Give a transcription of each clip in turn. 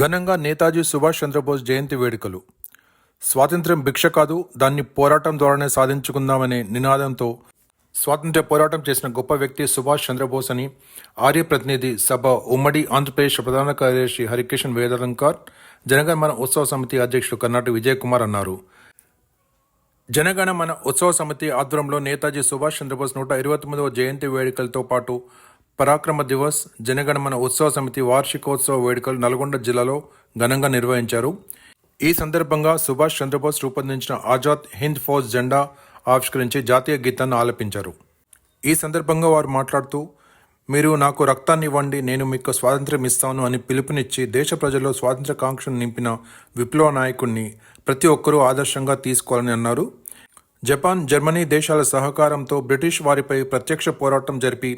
ఘనంగా నేతాజీ సుభాష్ చంద్రబోస్ జయంతి వేడుకలు. స్వాతంత్ర్యం భిక్ష కాదు దాన్ని పోరాటం ద్వారానే సాధించుకుందామనే నినాదంతో స్వాతంత్ర్య పోరాటం చేసిన గొప్ప వ్యక్తి సుభాష్ చంద్రబోస్ అని ఆర్య ప్రతినిధి సభ ఉమ్మడి ఆంధ్రప్రదేశ్ ప్రధాన కార్యదర్శి హరికిషన్ వేదలంకార్ జనగణమన ఉత్సవ సమితి అధ్యక్షుడు కర్ణాటి విజయ్ కుమార్ అన్నారు. జనగణమన ఉత్సవ సమితి ఆధ్వర్యంలో నేతాజీ సుభాష్ చంద్రబోస్ నూట ఇరవై తొమ్మిదవ జయంతి వేడుకలతో పాటు పరాక్రమ దివస్ జనగణమన ఉత్సవ సమితి వార్షికోత్సవ వేడుకలు నల్గొండ జిల్లాలో ఘనంగా నిర్వహించారు. ఈ సందర్భంగా సుభాష్ చంద్రబోస్ రూపొందించిన ఆజాద్ హింద్ ఫౌజ్ జెండా ఆవిష్కరించి జాతీయ గీతాన్ని ఆలపించారు. ఈ సందర్భంగా వారు మాట్లాడుతూ మీరు నాకు రక్తాన్ని ఇవ్వండి నేను మీకు స్వాతంత్ర్యం ఇస్తాను అని పిలుపునిచ్చి దేశ ప్రజల్లో స్వాతంత్ర కాంక్షను నింపిన విప్లవ నాయకుడిని ప్రతి ఒక్కరూ ఆదర్శంగా తీసుకోవాలని అన్నారు. జపాన్ జర్మనీ దేశాల సహకారంతో బ్రిటిష్ వారిపై ప్రత్యక్ష పోరాటం జరిపి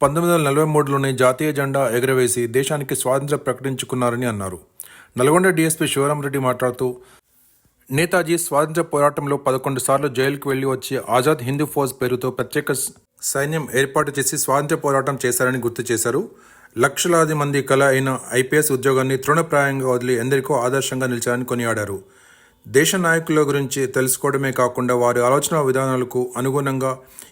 పంతొమ్మిది వందల నలభై మూడులోనే జాతీయ జెండా ఎగరవేసి దేశానికి స్వాతంత్ర్యం ప్రకటించుకున్నారని అన్నారు. నల్గొండ డీఎస్పీ శివరామరెడ్డి మాట్లాడుతూ నేతాజీ స్వాతంత్ర పోరాటంలో పదకొండు సార్లు జైలుకు వెళ్ళి వచ్చి ఆజాద్ హిందూ ఫౌజ్ పేరుతో ప్రత్యేక సైన్యం ఏర్పాటు చేసి స్వాతంత్ర పోరాటం చేశారని గుర్తు చేశారు. లక్షలాది మంది కళ అయిన ఐపీఎస్ ఉద్యోగాన్ని తృణప్రాయంగా వదిలి ఎందరికో ఆదర్శంగా నిలిచారని కొనియాడారు. దేశ నాయకుల గురించి తెలుసుకోవడమే కాకుండా వారి ఆలోచన విధానాలకు అనుగుణంగా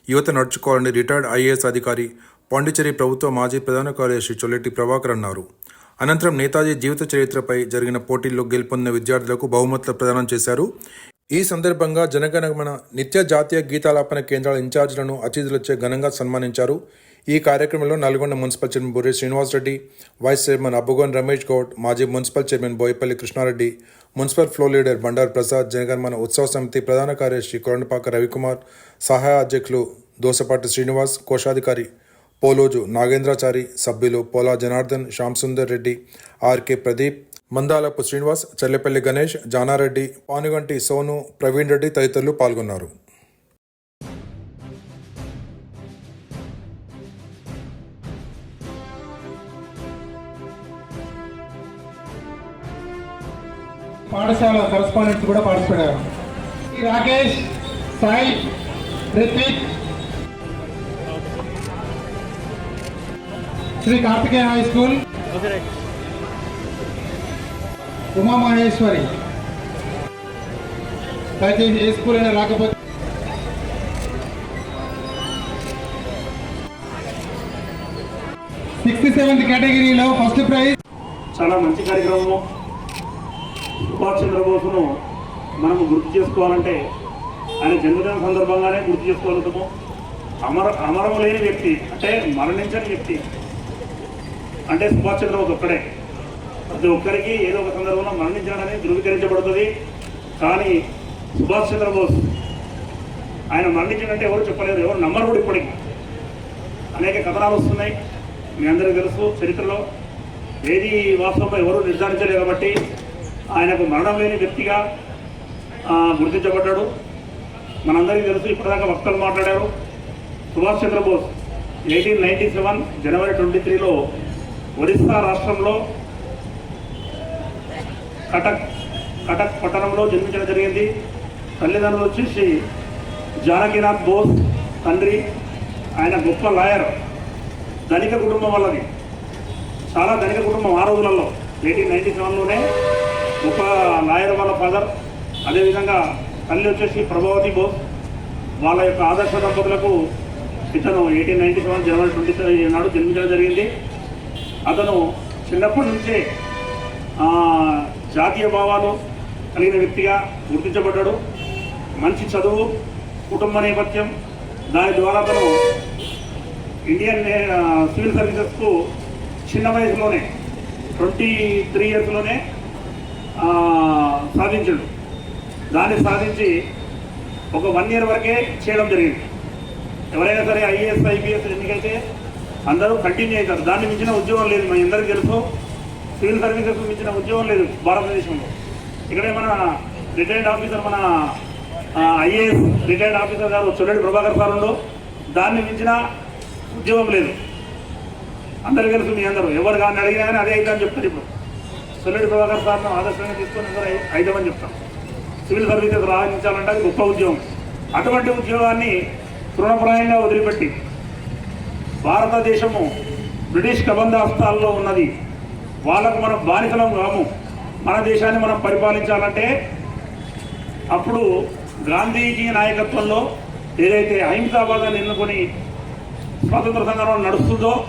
యువత నడుచుకోవాలని రిటైర్డ్ ఐఏఎస్ అధికారి పాండిచేరి ప్రభుత్వ మాజీ ప్రధాన కార్యదర్శి చొల్లెట్టి ప్రభాకర్ అన్నారు. అనంతరం నేతాజీ జీవిత చరిత్రపై జరిగిన పోటీల్లో గెలుపొందిన విద్యార్థులకు బహుమతులు ప్రదానం చేశారు. ఈ సందర్భంగా జనగణమన నిత్య జాతీయ గీతాలాపన కేంద్రాల ఇన్ఛార్జీలను అతిథులచే ఘనంగా సన్మానించారు. ఈ కార్యక్రమంలో Nalgonda municipal chairman Burri Srinivas Reddy vice chairman Abbugoni Ramesh Goud మాజీ municipal chairman Boyapalli Krishna Reddy municipal floor leader Bandaru Prasad Janaganamana Utsava Samiti ప్రధాన కార్యదర్శి కొరండపాక రవికుమార్ సహాయ అధ్యక్షులు దోసపాటి శ్రీనివాస్ కోశాధికారి పోలోజు నాగేంద్రాచారి సభ్యులు పోలా జనార్దన్ శ్యామ్ సుందర్ రెడ్డి ఆర్కే ప్రదీప్ మందాలపు శ్రీనివాస్ చల్లెపల్లి గణేష్ జానారెడ్డి పానుగంటి సోను ప్రవీణ్ రెడ్డి తదితరులు పాల్గొన్నారు. పాఠశాల కరస్పాండెంట్స్ కూడా పార్టిసిపేట్ అయ్యారు రాకేష్ సాయి రిత్విక్ శ్రీ కార్తికేయ హై స్కూల్. ఉమా మహేశ్వరి దయచేసి ఏ స్కూల్ అయినా రాకపోతే సిక్స్త్ సెవెంత్ కేటగిరీలో ఫస్ట్ ప్రైజ్. చాలా మంచి కార్యక్రమము. సుభాష్ చంద్రబోసును మనము గుర్తు చేసుకోవాలంటే ఆయన జన్మదిన సందర్భంగానే గుర్తు చేసుకోగలుగుతాము అమర అమరము లేని వ్యక్తి అంటే మరణించని వ్యక్తి. అంటే సుభాష్ చంద్రబోస్ ఒక్కడే. ప్రతి ఒక్కరికి ఏదో ఒక సందర్భంలో మరణించాడని ధృవీకరించబడుతుంది. కానీ సుభాష్ చంద్రబోస్ ఆయన మరణించాడంటే ఎవరు చెప్పలేరు. ఎవరు నమ్మరు కూడా ఇప్పటికి. అనేక కథనాలు వస్తున్నాయి. మీ అందరికీ తెలుసు చరిత్రలో ఏది వాస్తవంలో ఎవరు నిర్ధారించలేదు కాబట్టి ఆయనకు మరణం లేని వ్యక్తిగా గుర్తించబడ్డాడు. మనందరికీ తెలుసు ఇప్పటిదాకా వక్తలు మాట్లాడారు. Subhash Chandra Bose eighteen ninety seven January twenty త్రీలో ఒరిస్సా రాష్ట్రంలో కటక్ కటక్ పట్టణంలో జన్మించడం జరిగింది. తల్లిదండ్రులు వచ్చేసి జానకీనాథ్ బోస్ తండ్రి ఆయన గొప్ప లాయర్ ధనిక కుటుంబం వాళ్ళది. చాలా ధనిక కుటుంబం ఆ రోజులలో ఎయిటీన్ నైన్టీ సెవెన్లోనే గొప్ప లాయర్ వాళ్ళ ఫాదర్ అదేవిధంగా తల్లి వచ్చేసి ప్రభావతి బోస్ వాళ్ళ యొక్క ఆదర్శ దంపతులకు ఇతను eighteen ninety seven January twenty నాడు జన్మించడం జరిగింది. అతను చిన్నప్పటి నుంచే జాతీయ భావాలు కలిగిన వ్యక్తిగా గుర్తించబడ్డాడు. మంచి చదువు కుటుంబ నేపథ్యం దాని ద్వారా అతను ఇండియన్ సివిల్ సర్వీసెస్కు చిన్న వయసులోనే ట్వంటీ త్రీ ఇయర్స్లోనే సాధించాడు. దాన్ని సాధించి ఒక వన్ ఇయర్ వరకే చేయడం జరిగింది. ఎవరైనా సరే ఐఏఎస్ ఐపీఎస్ ఎన్నికైతే అందరూ కంటిన్యూ అవుతారు. దాన్ని మించిన ఉద్యోగం లేదు. మన అందరికీ తెలుసు. సివిల్ సర్వీసెస్ మించిన ఉద్యోగం లేదు భారతదేశంలో. ఇక్కడే మన రిటైర్డ్ ఆఫీసర్ మన ఐఏఎస్ రిటైర్డ్ ఆఫీసర్ గారు చొల్లడి ప్రభాకర్ సార్ ఉండు. దాన్ని మించిన ఉద్యోగం లేదు. అందరికీ తెలుసు మీ అందరూ. ఎవరు కానీ అడిగినా కానీ అదే అవుతామని చెప్తారు ఇప్పుడు. చొల్లడి ప్రభాకర్ సార్ను ఆదర్శంగా తీసుకొని అందరూ అవుతామని చెప్తాం. సివిల్ సర్వీసెస్ రాణించాలంటే అది గొప్ప ఉద్యోగం. అటువంటి ఉద్యోగాన్ని తృణప్రాయంగా వదిలిపెట్టి భారతదేశము బ్రిటిష్ కబంధ ఉన్నది. వాళ్ళకు మనం బానిసలం కాము. మన దేశాన్ని మనం పరిపాలించాలంటే అప్పుడు గాంధీజీ నాయకత్వంలో ఏదైతే అహింసావాదాన్ని ఎన్నుకొని స్వాతంత్ర సంగ్రామం నడుస్తుందో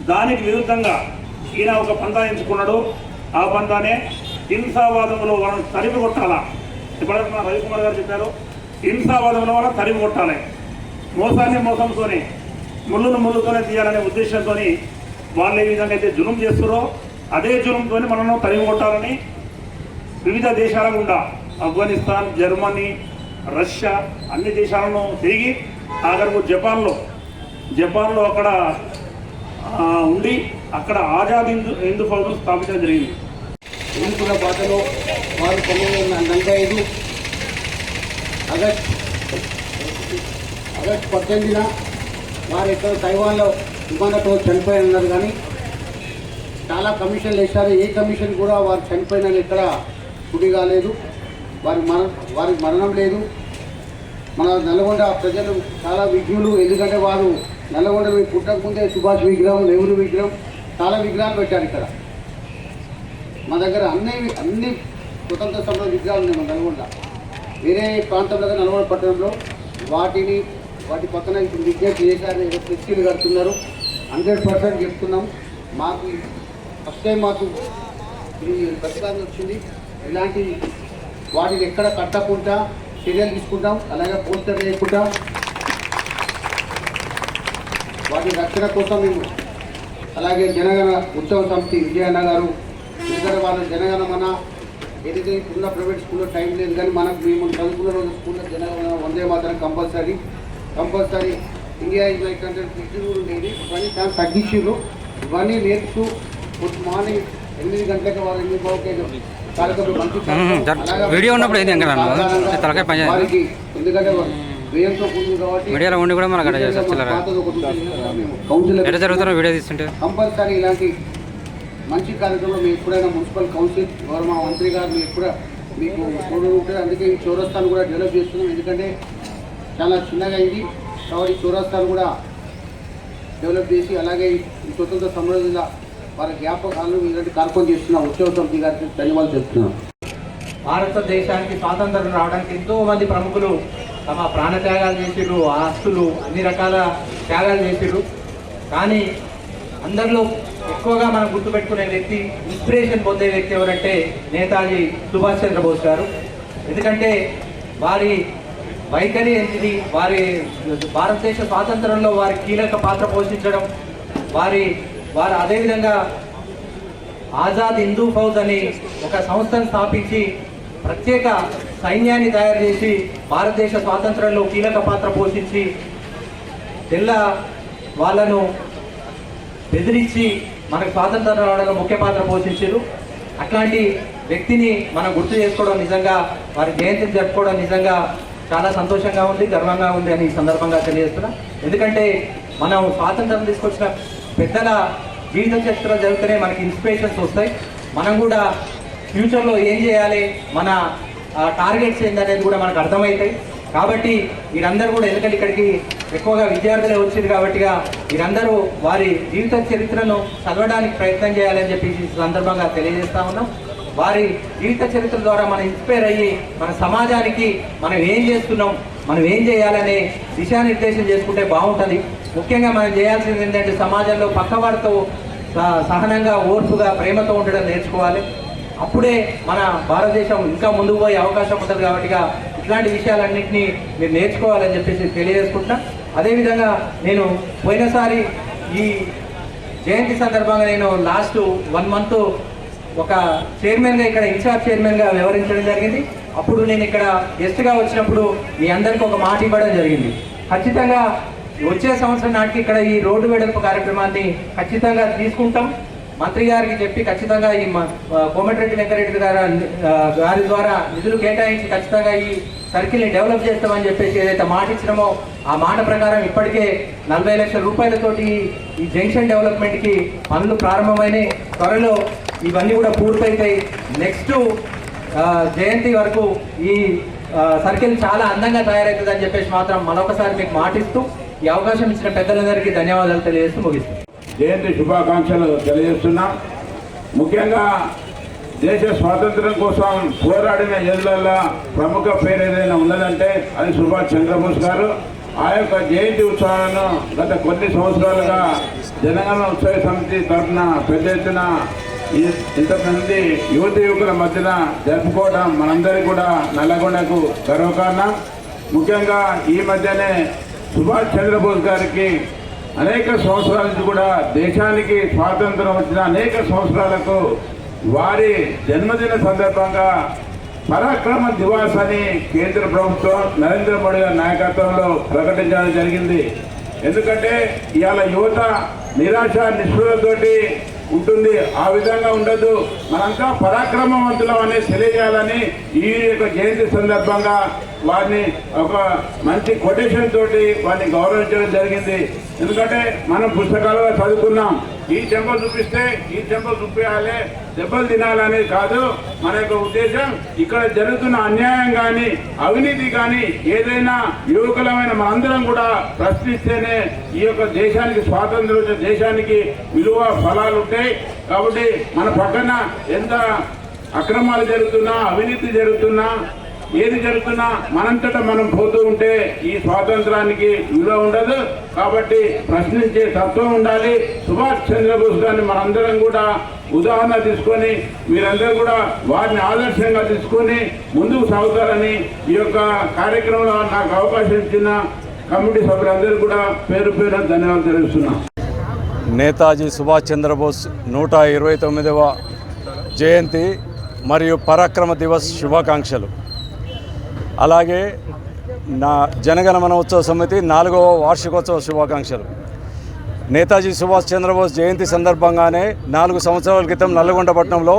దానికి విరుద్ధంగా ఈయన ఒక పంతా ఎంచుకున్నాడు. ఆ పంతానే హింసావాదంలో వాళ్ళని తరిమి కొట్టాలా. ఇప్పటివరకు రవికుమార్ గారు చెప్పారు హింసావాదంలో వాళ్ళని తరిమి కొట్టాలి. మోసాన్ని మోసంతోనే ముళ్ళును ముళ్ళుతోనే తీయాలనే ఉద్దేశంతో వాళ్ళు ఏ విధంగా అయితే జులుం చేస్తారో అదే జులుంతో మనల్ని తరిమి కొట్టాలని వివిధ దేశాల గుండా ఆఫ్ఘనిస్తాన్ జర్మనీ రష్యా అన్ని దేశాలను తిరిగి ఆఖరకు జపాన్లో జపాన్లో అక్కడ ఉండి అక్కడ ఆజాద్ హిందూ హిందూ ఫౌజం స్థాపించడం జరిగింది. ఎన్నికల బాధలో వారు పంతొమ్మిది వందల నలభై ఐదు ఆగస్ట్ ఆగస్ట్ పద్దెనిమిదిన వారు ఎక్కడ తైవాన్లో విమానంతో చనిపోయి ఉన్నారు కానీ చాలా కమిషన్లు వేశారు. ఏ కమిషన్ కూడా వారు చనిపోయిన ఎక్కడ గుడి కాలేదు. వారి మర వారికి మరణం లేదు. మన నల్గొండ ప్రజలు చాలా విఘ్నులు. ఎందుకంటే వారు నల్గొండ మీ ముందే సుభాష్ విగ్రహం నెహ్రూ విగ్రహం చాలా విగ్రహాలు పెట్టారు ఇక్కడ. మా దగ్గర అన్ని అన్ని స్వతంత్ర సమర విగ్రహాలు ఉన్నాయి మన నల్గొండ. వేరే ప్రాంతంలో నల్గొండ పట్టణంలో వాటిని వాటి పక్కన ఇప్పుడు విజ్ఞప్తి చేశారు ఏదో ఫ్లెక్సీలు కడుతున్నారు. హండ్రెడ్ పర్సెంట్ చెప్తున్నాం. మాకు ఫస్ట్ టైం మాకు ఈ ప్రతిపాదన వచ్చింది. ఇలాంటి వాటిని ఎక్కడ కట్టకుండా చర్యలు తీసుకుంటాం. అలాగే పోస్టర్ చేయకుండా వాటి రక్షణ కోసం మేము అలాగే జనగణ ఉత్సవ సమితి విజయన్న గారు ఎందుకంటే వాళ్ళ జనగణమన ఏదైతే ఇప్పుడున్న ప్రైవేట్ స్కూల్లో టైం లేదు కానీ మనకు మేము చదువుకున్న రోజు స్కూల్లో జనగణమన వందే మాత్రం compulsory. Compulsory. India is my country కూడా ఉండేది ఇవన్నీ చాలా తగ్గించారు ఇవన్నీ నేర్చుతూ గుడ్ మార్నింగ్ ఎనిమిది గంటలకు వారు ఎనిమిది బాగుంటే కార్యక్రమం మంచి మ్మ్. జర- అలాగే వీడియో ఉన్నప్పుడు ఏంది? సాధారణంగా తలకాయ పని. వారికి ఎందుకంటే వ్యయంతో కూడింది కాబట్టి వీడియోలో ఉండి కూడా మనకు. కౌన్సిలర్ ఎట్లా జరుగుతారో వీడియో తీస్తుంటే? కంపల్సరీ ఇలాంటి మంచి కార్యక్రమంలో మీరు ఎప్పుడైనా మున్సిపల్ కౌన్సిల్ వారు మా మంత్రి గారు మీరు కూడా మీకు ఉంటుంది అందుకే ఈ చౌరస్తాను కూడా డెవలప్ చేస్తున్నాం. ఎందుకంటే చాలా చిన్నగా అయింది. కాబట్టి ఈ చౌరస్తాను కూడా డెవలప్ చేసి అలాగే ఈ స్వతంత్ర సమృద్ధిగా వారి జ్ఞాపకాలను ఇలాంటి కార్యక్రమం చేస్తున్న ఉత్సవ సమితి గారికి ధన్యవాదాలు చెప్తున్నాం భారతదేశానికి స్వాతంత్రం రావడానికి ఎంతో మంది ప్రముఖులు తమ ప్రాణ త్యాగాలు చేసిర్రు ఆస్తులు అన్ని రకాల త్యాగాలు చేసిర్రు. కానీ అందరిలో ఎక్కువగా మనం గుర్తుపెట్టుకునే వ్యక్తి ఇన్స్పిరేషన్ పొందే వ్యక్తి ఎవరంటే నేతాజీ సుభాష్ చంద్రబోస్ గారు. ఎందుకంటే వారి వైఖరి ఏంటిది వారి భారతదేశ స్వాతంత్రంలో వారి కీలక పాత్ర పోషించడం వారి వారు అదేవిధంగా ఆజాద్ హిందూ ఫౌజ్ అని ఒక సంస్థను స్థాపించి ప్రత్యేక సైన్యాన్ని తయారు చేసి భారతదేశ స్వాతంత్రంలో కీలక పాత్ర పోషించి తెల్ల వాళ్ళను బెదిరించి మనకు స్వాతంత్రం రావడంలో ముఖ్య పాత్ర పోషించారు. అట్లాంటి వ్యక్తిని మనం గుర్తు చేసుకోవడం నిజంగా వారి జయంతిని జరుపుకోవడం నిజంగా చాలా సంతోషంగా ఉంది గర్వంగా ఉంది అని ఈ సందర్భంగా తెలియజేస్తున్నా. ఎందుకంటే మనం స్వాతంత్రం తీసుకొచ్చిన పెద్దల జీవిత చరిత్ర జరిగితేనే మనకి ఇన్స్పిరేషన్స్ వస్తాయి. మనం కూడా ఫ్యూచర్లో ఏం చేయాలి మన టార్గెట్స్ ఏంటనేది కూడా మనకు అర్థమవుతాయి. కాబట్టి వీరందరూ కూడా ఎందుకంటే ఇక్కడికి ఎక్కువగా విద్యార్థులే వచ్చారు కాబట్టిగా వీరందరూ వారి జీవిత చరిత్రను చదవడానికి ప్రయత్నం చేయాలని చెప్పి సందర్భంగా తెలియజేస్తా ఉన్నాం. వారి జీవిత చరిత్ర ద్వారా మనం ఇన్స్పైర్ అయ్యి మన సమాజానికి మనం ఏం చేస్తున్నాం మనం ఏం చేయాలనే దిశానిర్దేశం చేసుకుంటే బాగుంటుంది. ముఖ్యంగా మనం చేయాల్సింది ఏంటంటే సమాజంలో పక్కవారితో స- సహనంగా ఓర్పుగా ప్రేమతో ఉండడం నేర్చుకోవాలి. అప్పుడే మన భారతదేశం ఇంకా ముందుకు పోయే అవకాశం ఉంటుంది కాబట్టి ఇట్లాంటి విషయాలన్నింటినీ మీరు నేర్చుకోవాలని చెప్పేసి తెలియజేసుకుంటున్నా. అదేవిధంగా నేను పోయినసారి ఈ జయంతి సందర్భంగా నేను లాస్ట్ వన్ మంత్ ఒక చైర్మన్గా ఇక్కడ ఇన్ఛార్జ్ చైర్మన్గా వ్యవహరించడం జరిగింది. అప్పుడు నేను ఇక్కడ గెస్ట్గా వచ్చినప్పుడు మీ అందరికీ ఒక మాట ఇవ్వడం జరిగింది. ఖచ్చితంగా వచ్చే సంవత్సరం నాటికి ఇక్కడ ఈ రోడ్డు వెడల్పు కార్యక్రమాన్ని ఖచ్చితంగా తీసుకుంటాం. మంత్రి గారికి చెప్పి ఖచ్చితంగా ఈ మ- కోమటిరెడ్డి వెంకరెడ్డి గారు గారి ద్వారా నిధులు కేటాయించి ఖచ్చితంగా ఈ సర్కిల్ని డెవలప్ చేస్తామని చెప్పేసి ఏదైతే మాట ఇచ్చినామో ఆ మాట ప్రకారం ఇప్పటికే నలభై లక్షల రూపాయలతోటి ఈ జంక్షన్ డెవలప్మెంట్కి పనులు ప్రారంభమైనాయి. త్వరలో ఇవన్నీ కూడా పూర్తయితాయి. నెక్స్ట్ జయంతి వరకు ఈ సర్కిల్ చాలా అందంగా తయారవుతుంది అని చెప్పేసి మాత్రం మరొకసారి మీకు మాటిస్తూ ఈ అవకాశం ఇచ్చిన పెద్దలందరికీ ధన్యవాదాలు తెలియజేస్తూ ముగిస్తాను జయంతి శుభాకాంక్షలు తెలియజేస్తున్నాం. ముఖ్యంగా దేశ స్వాతంత్రం కోసం పోరాడిన యోధులలో ప్రముఖ పేరు ఏదైనా ఉన్నదంటే అది సుభాష్ చంద్రబోస్ గారు. ఆ యొక్క జయంతి ఉత్సవాలను గత కొన్ని సంవత్సరాలుగా జనగణ ఉత్సవ సమితి తరఫున పెద్ద ఎత్తున ఇంతమంది యువత యువకుల మధ్యన జరుపుకోవడం మనందరికీ కూడా నల్లగొండకు గర్వకారణం. ముఖ్యంగా ఈ మధ్యనే సుభాష్ చంద్రబోస్ గారికి అనేక సంవత్సరాల నుంచి కూడా దేశానికి స్వాతంత్రం వచ్చిన అనేక సంవత్సరాలకు వారి జన్మదిన సందర్భంగా పరాక్రమ దివాస్ అని కేంద్ర ప్రభుత్వం నరేంద్ర మోడీ గారి నాయకత్వంలో ప్రకటించడం జరిగింది. ఎందుకంటే ఇవాళ యువత నిరాశ నిష్ఠులతోటి ఉంటుంది. ఆ విధంగా ఉండదు. మనంతా పరాక్రమవంతులం అనేది తెలియజేయాలని ఈ యొక్క జయంతి సందర్భంగా వారిని ఒక మంచి కొటేషన్ తోటి వారిని గౌరవించడం జరిగింది. ఎందుకంటే మనం పుస్తకాలుగా చదువుకున్నాం. ఈ చెంప చూపిస్తే ఈ చెంపలు చూపించాలి దెబ్బలు తినాలనేది కాదు. మన యొక్క ఉద్దేశం ఇక్కడ జరుగుతున్న అన్యాయం కానీ అవినీతి కానీ ఏదైనా యువకులమైన మనందరం కూడా ప్రశ్నిస్తేనే ఈ యొక్క దేశానికి స్వాతంత్రం వచ్చే దేశానికి విలువ ఫలాలు ఉంటాయి. కాబట్టి మన పక్కన ఎంత అక్రమాలు జరుగుతున్నా అవినీతి జరుగుతున్నా ఏది జరుగుతున్నా మనంతటా మనం పోతూ ఉంటే ఈ స్వాతంత్రానికి విలువ ఉండదు. కాబట్టి ప్రశ్నించే తత్వం ఉండాలి. సుభాష్ చంద్రబోస్ గారిని మనందరం కూడా ఉదాహరణ తీసుకొని మీరందరూ కూడా వారిని ఆదర్శంగా తీసుకొని ముందుకు సాగుతారని ఈ యొక్క కార్యక్రమంలో నాకు అవకాశం ఇచ్చిన కమిటీ సభ్యులందరూ కూడా పేరు పేరు ధన్యవాదాలు తెలుస్తున్నా నేతాజీ సుభాష్ చంద్రబోస్ నూట ఇరవై తొమ్మిదవ జయంతి మరియు పరాక్రమ దివస్ శుభాకాంక్షలు. అలాగే నా జనగణమన ఉత్సవ సమితి నాలుగవ వార్షికోత్సవ శుభాకాంక్షలు. నేతాజీ సుభాష్ చంద్రబోస్ జయంతి సందర్భంగానే నాలుగు సంవత్సరాల క్రితం నల్లగొండ పట్టణంలో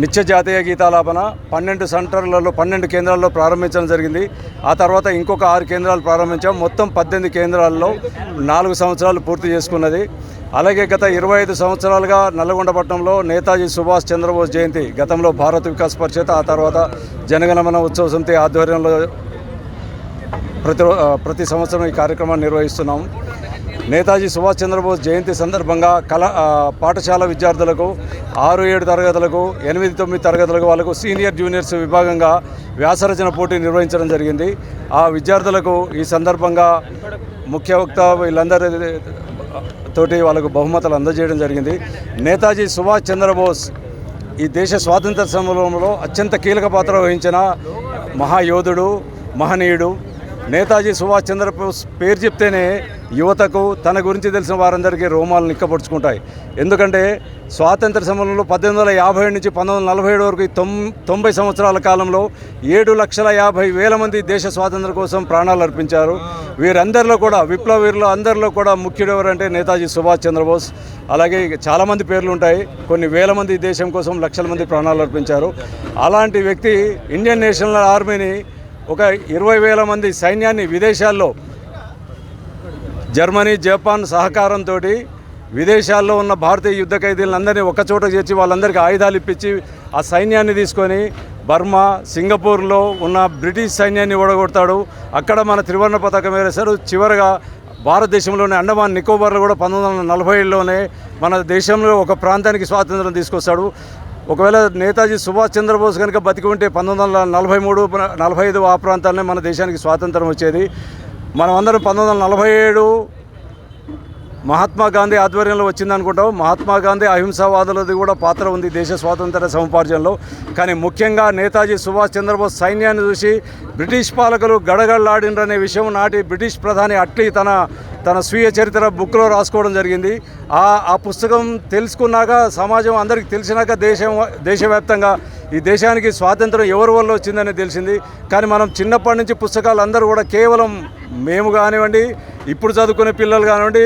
నిత్య జాతీయ గీతాలాపన పన్నెండు సెంటర్లలో పన్నెండు కేంద్రాల్లో ప్రారంభించడం జరిగింది. ఆ తర్వాత ఇంకొక ఆరు కేంద్రాలు ప్రారంభించాం. మొత్తం పద్దెనిమిది కేంద్రాల్లో నాలుగు సంవత్సరాలు పూర్తి చేసుకున్నది. అలాగే గత ఇరవై ఐదు సంవత్సరాలుగా నల్గొండ పట్టణంలో నేతాజీ సుభాష్ చంద్రబోస్ జయంతి గతంలో భారత వికాస్ పరిషత్ ఆ తర్వాత జనగణమన ఉత్సవ సమితి ఆధ్వర్యంలో ప్రతి ప్రతి సంవత్సరం ఈ కార్యక్రమాన్ని నిర్వహిస్తున్నాము నేతాజీ సుభాష్ చంద్రబోస్ జయంతి సందర్భంగా కళ పాఠశాల విద్యార్థులకు ఆరు ఏడు తరగతులకు ఎనిమిది తొమ్మిది తరగతులకు వాళ్ళకు సీనియర్ జూనియర్స్ విభాగంగా వ్యాసరచన పోటీ నిర్వహించడం జరిగింది. ఆ విద్యార్థులకు ఈ సందర్భంగా ముఖ్య వక్త వీళ్ళందరి తోటి వాళ్ళకు బహుమతులు అందజేయడం జరిగింది. నేతాజీ సుభాష్ చంద్రబోస్ ఈ దేశ స్వాతంత్ర సమరంలో అత్యంత కీలక పాత్ర వహించిన మహాయోధుడు మహనీయుడు. నేతాజీ సుభాష్ చంద్రబోస్ పేరు చెప్తేనే యువతకు తన గురించి తెలిసిన వారందరికీ రోమాలు నిక్కపరుచుకుంటాయి ఎందుకంటే స్వాతంత్ర సమయంలో పద్దెనిమిది వందల యాభై నుంచి పంతొమ్మిది వందల నలభై ఏడు వరకు తొం తొంభై సంవత్సరాల కాలంలో ఏడు లక్షల యాభై వేల మంది దేశ స్వాతంత్రం కోసం ప్రాణాలు అర్పించారు. వీరందరిలో కూడా విప్లవ వీరులు అందరిలో కూడా ముఖ్యుడు ఎవరంటే నేతాజీ సుభాష్ చంద్రబోస్. అలాగే చాలామంది పేర్లు ఉంటాయి. కొన్ని వేల మంది దేశం కోసం లక్షల మంది ప్రాణాలు అర్పించారు. అలాంటి వ్యక్తి ఇండియన్ నేషనల్ ఆర్మీని ఒక ఇరవై వేల మంది సైన్యాన్ని విదేశాల్లో జర్మనీ జపాన్ సహకారంతో విదేశాల్లో ఉన్న భారతీయ యుద్ధ ఖైదీలందరినీ ఒకచోట చేర్చి వాళ్ళందరికీ ఆయుధాలు ఇప్పించి ఆ సైన్యాన్ని తీసుకొని బర్మా సింగపూర్లో ఉన్న బ్రిటిష్ సైన్యాన్ని ఓడగొడతాడు. అక్కడ మన త్రివర్ణ పతాకం వేరేశారు. చివరగా భారతదేశంలోనే అండమాన్ నికోబార్లో కూడా పంతొమ్మిది వందల నలభై ఏడులోనే మన దేశంలో ఒక ప్రాంతానికి స్వాతంత్రం తీసుకొస్తాడు. ఒకవేళ నేతాజీ సుభాష్ చంద్రబోస్ కనుక బతికి ఉంటే పంతొమ్మిది వందల నలభై మూడు నలభై ఐదు ఆ ప్రాంతాలనే మన దేశానికి స్వాతంత్రం వచ్చేది. మనం అందరం పంతొమ్మిది వందల నలభై ఏడు మహాత్మా గాంధీ ఆధ్వర్యంలో వచ్చిందనుకుంటాం మహాత్మా గాంధీ అహింసావాదులది కూడా పాత్ర ఉంది దేశ స్వాతంత్ర సముపార్జనలో. కానీ ముఖ్యంగా నేతాజీ సుభాష్ చంద్రబోస్ సైన్యాన్ని చూసి బ్రిటిష్ పాలకులు గడగడలాడినరనే విషయం నాటి బ్రిటిష్ ప్రధాని అట్లీ తన తన స్వీయ చరిత్ర బుక్లో రాసుకోవడం జరిగింది. ఆ ఆ పుస్తకం తెలుసుకున్నాక సమాజం అందరికీ తెలిసినాక దేశం దేశవ్యాప్తంగా ఈ దేశానికి స్వాతంత్రం ఎవరి వల్ల వచ్చిందని తెలిసింది. కానీ మనం చిన్నప్పటి నుంచి పుస్తకాలు అందరూ కూడా కేవలం మేము కానివ్వండి ఇప్పుడు చదువుకునే పిల్లలు కానివ్వండి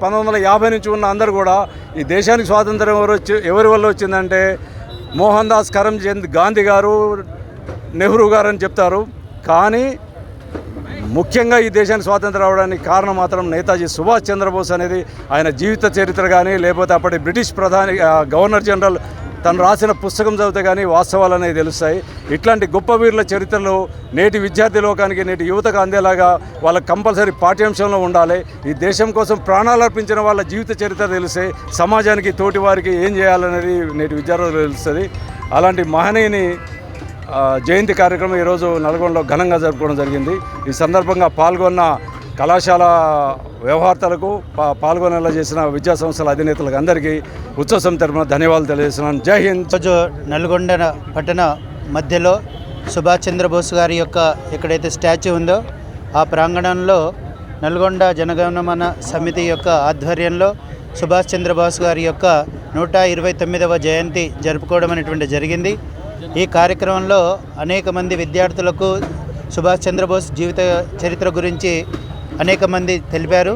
పంతొమ్మిది వందల యాభై నుంచి ఉన్న అందరూ కూడా ఈ దేశానికి స్వాతంత్రం ఎవరు వచ్చి ఎవరి వల్ల వచ్చిందంటే మోహన్ దాస్ కరంచంద్ గాంధీ గారు నెహ్రూ గారు అని చెప్తారు. కానీ ముఖ్యంగా ఈ దేశానికి స్వాతంత్రం రావడానికి కారణం మాత్రం నేతాజీ సుభాష్ చంద్రబోస్ అనేది. ఆయన జీవిత చరిత్ర కానీ లేకపోతే అప్పటి బ్రిటిష్ ప్రధాని గవర్నర్ జనరల్ తను రాసిన పుస్తకం చదివితే కానీ వాస్తవాలు అనేవి తెలుస్తాయి. ఇట్లాంటి గొప్ప వీరుల చరిత్రలు నేటి విద్యార్థి లోకానికి నేటి యువతకు అందేలాగా వాళ్ళకి కంపల్సరీ పాఠ్యాంశంలో ఉండాలి. ఈ దేశం కోసం ప్రాణాలు అర్పించిన వాళ్ళ జీవిత చరిత్ర తెలిస్తే సమాజానికి తోటి వారికి ఏం చేయాలనేది నేటి విద్యార్థులు తెలుస్తుంది. అలాంటి మహనీయుని జయంతి కార్యక్రమం ఈరోజు నల్గొండలో ఘనంగా జరుపుకోవడం జరిగింది. ఈ సందర్భంగా పాల్గొన్న కళాశాల వ్యవహార్తలకు పా పాల్గొనేలా చేసిన విద్యా సంస్థల అధినేతలకు అందరికీ ఉత్సవం తరపున ధన్యవాదాలు తెలియజేస్తున్నాను. జై హింద్. రోజు నల్గొండ పట్టణ మధ్యలో సుభాష్ చంద్రబోస్ గారి యొక్క ఎక్కడైతే స్టాచ్యూ ఉందో ఆ ప్రాంగణంలో నల్గొండ జనగణమన సమితి యొక్క ఆధ్వర్యంలో సుభాష్ చంద్రబోస్ గారి యొక్క నూట ఇరవై తొమ్మిదవ జయంతి జరుపుకోవడం అనేటువంటి జరిగింది. ఈ కార్యక్రమంలో అనేక మంది విద్యార్థులకు సుభాష్ చంద్రబోస్ జీవిత చరిత్ర గురించి అనేక మంది తెలిపారు.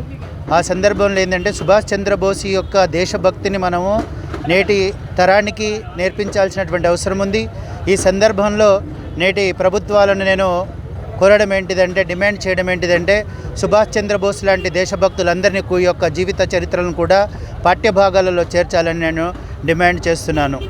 ఆ సందర్భంలో ఏంటంటే సుభాష్ చంద్రబోస్ యొక్క దేశభక్తిని మనము నేటి తరానికి నేర్పించాల్సినటువంటి అవసరం ఉంది. ఈ సందర్భంలో నేటి ప్రభుత్వాలను నేను కోరడం ఏంటిదంటే డిమాండ్ చేయడం ఏంటిదంటే సుభాష్ చంద్రబోస్ లాంటి దేశభక్తులందరినీ యొక్క జీవిత చరిత్రలను కూడా పాఠ్యభాగాలలో చేర్చాలని నేను డిమాండ్ చేస్తున్నాను.